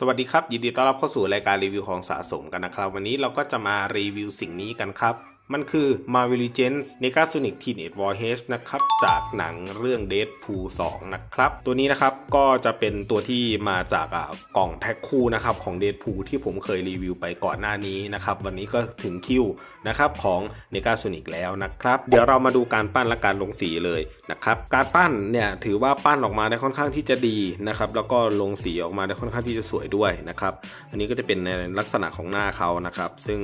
สวัสดีครับ ยินดีต้อนรับเข้าสู่รายการรีวิวของสะสมกันนะครับ วันนี้เราก็จะมารีวิวสิ่งนี้กันครับ มันคือ Marvel Legends Negasonic Teenage Warhead นะครับ จากหนังเรื่อง Deadpool 2 นะครับ ตัวนี้นะครับก็จะเป็นตัวที่มาจากอ่ากล่องแพ็คคู่นะครับของ Deadpool ที่ผมเคยรีวิวไปก่อนหน้านี้นะครับ วันนี้ก็ถึงคิวนะครับของ Negasonic แล้วนะครับ เดี๋ยวเรามาดูการปั้นและการลงสีเลยนะครับ การปั้นเนี่ยถือว่าปั้นออกมาได้ค่อนข้างที่จะดีนะครับแล้วก็ลงสีออกมาได้ค่อนข้างที่จะสวยด้วยนะครับ อันนี้ก็จะเป็นในลักษณะของหน้าเขานะครับ ซึ่ง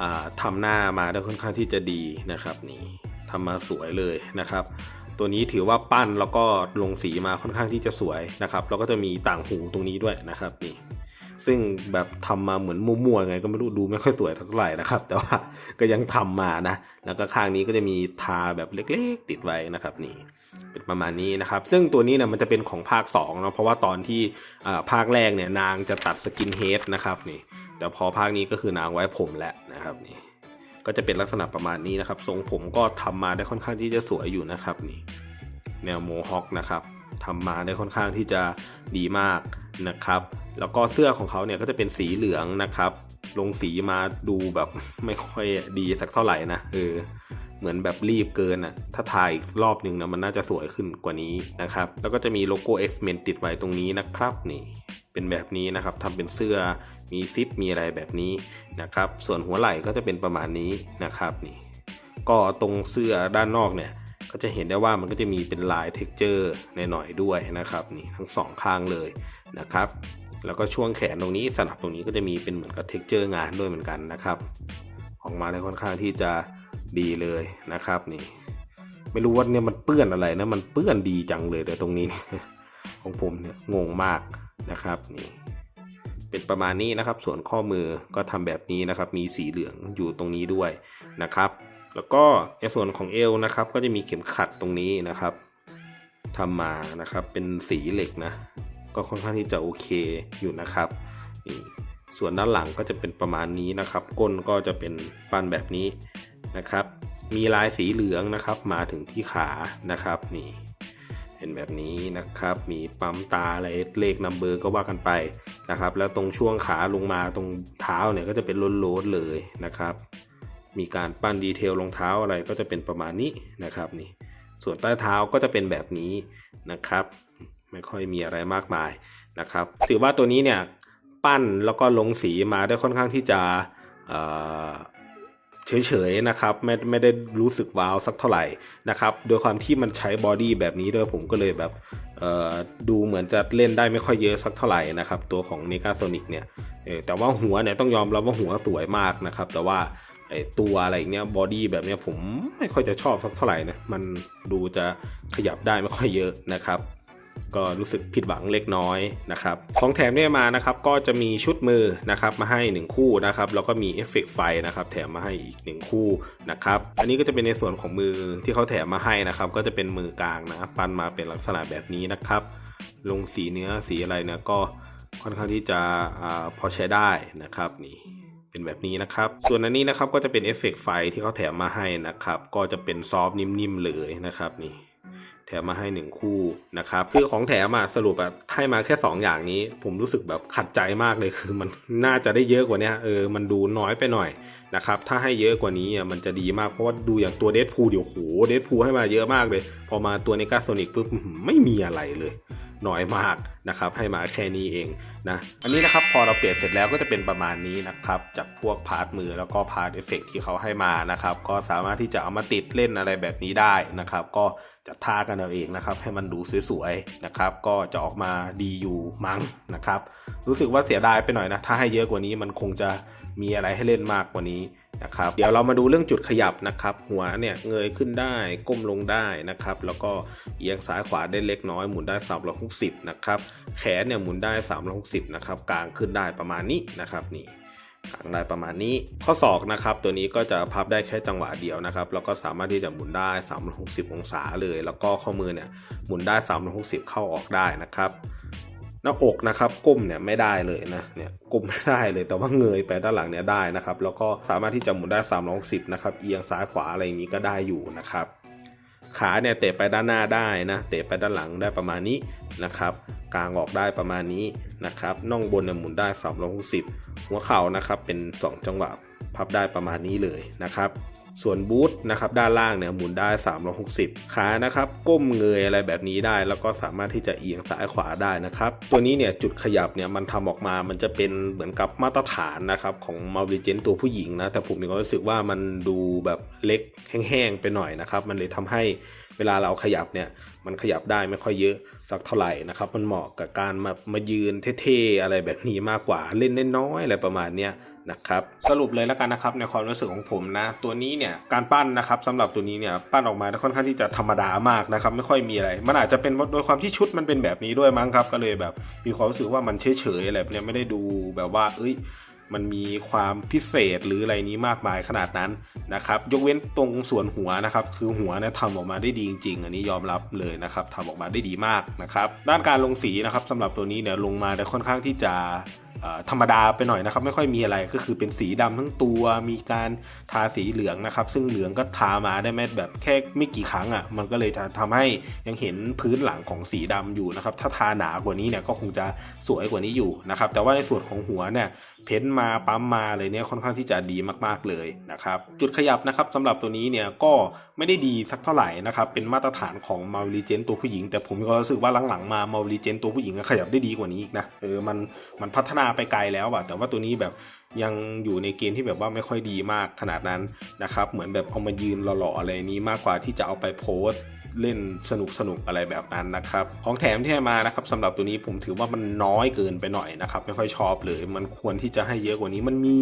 อ่าทำหน้ามาได้ค่อนข้างที่จะดีนะครับนี่ทำมาสวยเลยนะครับ ตัวนี้ถือว่าปั้นแล้วก็ลงสีมาค่อนข้างที่จะสวยนะครับ แล้วก็จะมีต่างหูตรงนี้ด้วยนะครับนี่ซึ่งแบบทำมาเหมือนมั่วๆไงก็ไม่รู้ดูไม่ค่อยสวยเท่าไหร่นะครับ แต่ว่าก็ยังทำมานะ แล้วก็ข้างนี้ก็จะมีทาแบบเล็กๆ ติดไว้นะครับนี่เป็นประมาณนี้นะครับ ซึ่งตัวนี้เนี่ยมันจะเป็นของภาค2เนาะเพราะว่าตอนที่ภาคแรกเนี่ยนางจะตัดสกินเฮดนะครับนี่ แต่พอภาคนี้ก็คือนางไว้ผมแล้วนะครับนี่ก็จะเป็นลักษณะประมาณนี้นะครับทรงผมก็ทำมาได้ค่อนข้างที่จะสวยอยู่นะครับนี่แนวโมฮอคนะครับทำมาได้ค่อนข้างที่จะดีมากนะครับ แล้วก็เสื้อของเขาเนี่ยก็จะเป็นสีเหลืองนะครับ ลงสีมาดูแบบไม่ค่อยดีสักเท่าไหร่นะเออเหมือนแบบรีบเกินอะ ถ้าถ่ายอีกรอบหนึ่งนะมันน่าจะสวยขึ้นกว่านี้นะครับ แล้วก็จะมีโลโก้ X-Men ติดไว้ตรงนี้นะครับนี่ เป็นแบบนี้นะครับทำเป็นเสื้อมีซิปมีอะไรแบบนี้นะครับ ส่วนหัวไหล่ก็จะเป็นประมาณนี้นะครับนี่ก็ตรงเสื้อด้านนอกเนี่ยก็จะเห็นได้ว่ามันก็จะมีเป็นลายเท็กเจอร์หน่อยๆด้วยนะครับนี่ทั้งสองข้างเลยนะครับแล้วก็ช่วงแขนตรงนี้สนับตรงนี้ก็จะมีเป็นเหมือนกับเท็กเจอร์งานด้วยเหมือนกันนะครับออกมาได้ค่อนข้างที่จะดีเลยนะครับนี่ไม่รู้ว่าเนี่ยมันเปื้อนอะไรนะมันเปื้อนดีจังเลยแต่ตรงนี้ของผมเนี่ยงงมาก นะครับนี่เป็นประมาณนี้นะครับ ส่วนข้อมือก็ทำแบบนี้นะครับ มีสีเหลืองอยู่ตรงนี้ด้วยนะครับ แล้วก็ในส่วนของเอวนะครับ ก็จะมีเข็มขัดตรงนี้นะครับทำมานะครับเป็นสีเหล็กนะ ก็ค่อนข้างที่จะโอเคอยู่นะครับนี่ส่วนด้านหลังก็จะเป็นประมาณนี้นะครับ ก้นก็จะเป็นปั้นแบบนี้นะครับ มีลายสีเหลืองนะครับ มาถึงที่ขานะครับนี่ เป็นแบบนี้นะครับ มีปั๊มตาอะไรเลขนัมเบอร์ก็ว่ากันไปนะครับ แล้วตรงช่วงขาลงมาตรงเท้าเนี่ยก็จะเป็นโล้นๆเลยนะครับ มีการปั้นดีเทลรองเท้าอะไรก็จะเป็นประมาณนี้นะครับนี่ ส่วนใต้เท้าก็จะเป็นแบบนี้นะครับ ไม่ค่อยมีอะไรมากมายนะครับ ถือว่าตัวนี้เนี่ยปั้นแล้วก็ลงสีมาได้ค่อนข้างที่จะ เฉยๆนะครับไม่ไม่ได้รู้สึกว้าวสักเท่าไหร่นะครับโดยความที่มันใช้บอดี้แบบนี้ด้วยผมก็เลยแบบดูเหมือนจะเล่นได้ไม่ค่อยเยอะสักเท่าไหร่นะครับตัวของ n e g a s o n i c เนี่ยแต่ว่าหัวเนี่ยต้องยอมรับว่าหัวสวยมากนะครับแต่ว่าไอตัวอะไรเงี้ยบอดี้แบบเนี้ยผมไม่ค่อยจะชอบสักเท่าไหร่นะมันดูจะขยับได้ไม่ค่อยเยอะนะครับ ก็รู้สึกผิดหวังเล็กน้อยนะครับ ของแถมเนี่ยมานะครับก็จะมีชุดมือนะครับมาให้ 1 คู่นะครับแล้วก็มีเอฟเฟกต์ไฟนะครับแถมมาให้อีก 1 คู่นะครับอันนี้ก็จะเป็นในส่วนของมือที่เขาแถมมาให้นะครับก็จะเป็นมือกลางนะปั้นมาเป็นลักษณะแบบนี้นะครับ ลงสีเนื้อสีอะไรเนี่ยก็ค่อนข้างที่จะอพอใช้ได้นะครับนี่เป็นแบบนี้นะครับ ส่วนอันนี้นะครับก็จะเป็นเอฟเฟกต์ไฟที่เขาแถมมาให้นะครับ ก็จะเป็นซอฟนิ่มๆเลยนะครับนี่ แถมมาให้หนึ่งคู่นะครับคือของแถมอะสรุปอะให้มาแค่ 2 อย่างนี้ ผมรู้สึกแบบขัดใจมากเลยคือมันน่าจะได้เยอะกว่านี้เออมันดูน้อยไปหน่อยนะครับถ้าให้เยอะกว่านี้มันจะดีมากเพราะว่าดูอย่างตัวเด p พูเดี๋ยวโหเด p พูให้มาเยอะมากเลย พอมาตัวเนกาโซนิกปุ๊บไม่มีอะไรเลยน้อยมากนะครับให้มาแค่นี้เองนะอันนี้นะครับพอเราเปลี่ยนเสร็จแล้วก็จะเป็นประมาณนี้นะครับจากพวกพาร์ทมือแล้วก็พาร์ทเอฟเฟกที่เขาให้มานะครับก็สามารถที่จะเอามาติดเล่นอะไรแบบนี้ได้นะครับ ก็จะท่ากันเอาเองนะครับให้มันดูสวยๆนะครับก็จะออกมาดีอยู่มั้งนะครับ รู้สึกว่าเสียดายไปหน่อยนะถ้าให้เยอะกว่านี้มันคงจะมีอะไรให้เล่นมากกว่านี้ นะครับเดี๋ยวเรามาดูเรื่องจุดขยับนะครับ หัวเนี่ยเงยขึ้นได้ก้มลงได้นะครับ แล้วก็เอียงซ้ายขวาได้เล็กน้อยหมุนได้360นะครับแขนเนี่ยหมุนได้360นะครับกลางขึ้นได้ประมาณนี้นะครับนี่กลางได้ประมาณนี้ ข้อศอกนะครับ ตัวนี้ก็จะพับได้แค่จังหวะเดียวนะครับ แล้วก็สามารถที่จะหมุนได้ 360 องศาเลย แล้วก็ข้อมือเนี่ยหมุนได้ 360 เข้าออกได้นะครับ หน้าอกนะครับก้มเนี่ยไม่ได้เลยนะเนี่ยก้มไม่ได้เลยแต่ว่าเงยไปด้านหลังเนี่ยได้นะครับแล้วก็สามารถที่จะหมุนได้360นะครับเอียงซ้ายขวาอะไรอย่างนี้ก็ได้อยู่นะครับขาเนี่ยเตะไปด้านหน้าได้นะเตะไปด้านหลังได้ประมาณนี้นะครับกลางออกได้ประมาณนี้นะครับน่องบนเนี่ยหมุนได้360หัวเข่านะครับเป็น 2 จังหวะพับได้ประมาณนี้เลยนะครับ ส่วนบูธนะครับด้านล่างเนี่ยหมุนได้ 360 ขานะครับก้มเงยอะไรแบบนี้ได้ แล้วก็สามารถที่จะเอียงซ้ายขวาได้นะครับ ตัวนี้เนี่ยจุดขยับเนี่ยมันทำออกมามันจะเป็นเหมือนกับมาตรฐานนะครับของมาวิเจนตัวผู้หญิงนะแต่ผมมีความรู้สึกว่ามันดูแบบเล็กแห้งๆไปหน่อยนะครับ มันเลยทำให้ เวลาเราขยับเนี่ยมันขยับได้ไม่ค่อยเยอะสักเท่าไหร่นะครับ มันเหมาะกับการมามายืนเท่ๆอะไรแบบนี้มากกว่าเล่นน้อยๆอะไรประมาณเนี้ยนะครับสรุปเลยแล้วกันนะครับในความรู้สึกของผมนะ ตัวนี้เนี่ยการปั้นนะครับสำหรับตัวนี้เนี่ยปั้นออกมาค่อนข้างที่จะธรรมดามากนะครับไม่ค่อยมีอะไร มันอาจจะเป็นโดยความที่ชุดมันเป็นแบบนี้ด้วยมั้งครับ ก็เลยแบบมีความรู้สึกว่ามันเฉยๆอะไรแบบเนี้ยไม่ได้ดูแบบว่า เอ้ย มันมีความพิเศษหรืออะไรนี้มากมายขนาดนั้นนะครับยกเว้นตรงส่วนหัวนะครับคือหัวเนี่ยทำออกมาได้ดีจริงๆ อันนี้ยอมรับเลยนะครับทำออกมาได้ดีมากนะครับด้านการลงสีนะครับสำหรับตัวนี้เนี่ยลงมาได้ค่อนข้างที่จะ ธรรมดาไปหน่อยนะครับ ไม่ค่อยมีอะไรก็คือเป็นสีดำทั้งตัว มีการทาสีเหลืองนะครับ ซึ่งเหลืองก็ทามาได้แม้แบบแค่ไม่กี่ครั้งอะ มันก็เลยทำให้ยังเห็นพื้นหลังของสีดำอยู่นะครับ ถ้าทาหนากว่านี้เนี่ยก็คงจะสวยกว่านี้อยู่นะครับ แต่ว่าในส่วนของหัวเนี่ยเพ้นมาปั๊มมาอะไรเนี่ยค่อนข้างที่จะดีมากๆเลยนะครับจุดขยับนะครับสำหรับตัวนี้เนี่ยก็ไม่ได้ดีสักเท่าไหร่นะครับเป็นมาตรฐานของมาริเจนตัวผู้หญิง แต่ผมก็รู้สึกว่าหลังๆมามาริเจนตัวผู้หญิงขยับได้ดีกว่านี้อีกนะเออมันมันพัฒนาไปไกลแล้วอะแต่ว่าตัวนี้แบบยังอยู่ในเกณฑ์ที่แบบว่าไม่ค่อยดีมากขนาดนั้นนะครับ เหมือนแบบเอามายืนหล่อๆอะไรนี้มากกว่าที่จะเอาไปโพสเล่นสนุกสนุกอะไรแบบนั้นนะครับ ของแถมที่ให้มานะครับสำหรับตัวนี้ผมถือว่ามันน้อยเกินไปหน่อยนะครับ ไม่ค่อยชอบเลย มันควรที่จะให้เยอะกว่านี้มันมี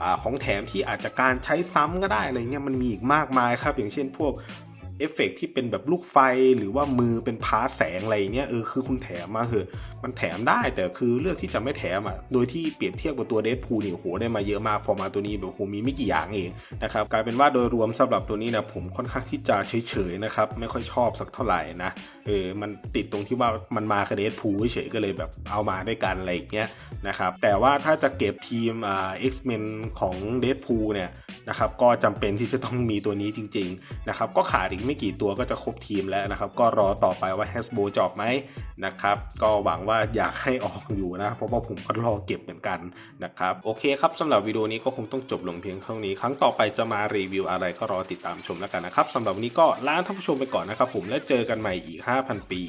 อของแถมที่อาจจะการใช้ซ้ำก็ได้อะไรเงี้ยมันมีอีกมากมายครับ อย่างเช่นพวก เอฟเฟกต์ที่เป็นแบบลูกไฟหรือว่ามือเป็นพาร์ทแสงอะไรเงี้ยเออคือคุณแถมมาเหอะมันแถมได้แต่คือเลือกที่จะไม่แถมอะโดยที่เปรียบเทียบกับตัวเดฟพูนี่โหได้มาเยอะมากพอมาตัวนี้แบบโหมีไม่กี่อย่างเองนะครับกลายเป็นว่าโดยรวมสำหรับตัวนี้นะผมค่อนข้างที่จะเฉยๆนะครับไม่ค่อยชอบสักเท่าไหร่นะเออมันติดตรงที่ว่ามันมากับเดฟพูเฉยก็เลยแบบเอามาด้วยกันอะไรอย่างเงี้ยนะครับแต่ว่าถ้าจะเก็บทีมอ่า X-Men ของเดฟพูเนี่ย นะครับก็จำเป็นที่จะต้องมีตัวนี้จริงๆนะครับก็ขาดอีกไม่กี่ตัวก็จะครบทีมแล้วนะครับก็รอต่อไปว่า Hasbro จะออกไหมนะครับก็หวังว่าอยากให้ออกอยู่นะ เพราะว่าผมก็รอเก็บเหมือนกันนะครับโอเคครับสำหรับวิดีโอนี้ก็คงต้องจบลงเพียงเท่านี้ ครั้งต่อไปจะมารีวิวอะไรก็รอติดตามชมแล้วกันนะครับสำหรับวันนี้ก็ลาท่านผู้ชมไปก่อนนะครับผมและเจอกันใหม่อีก 5,000 ปี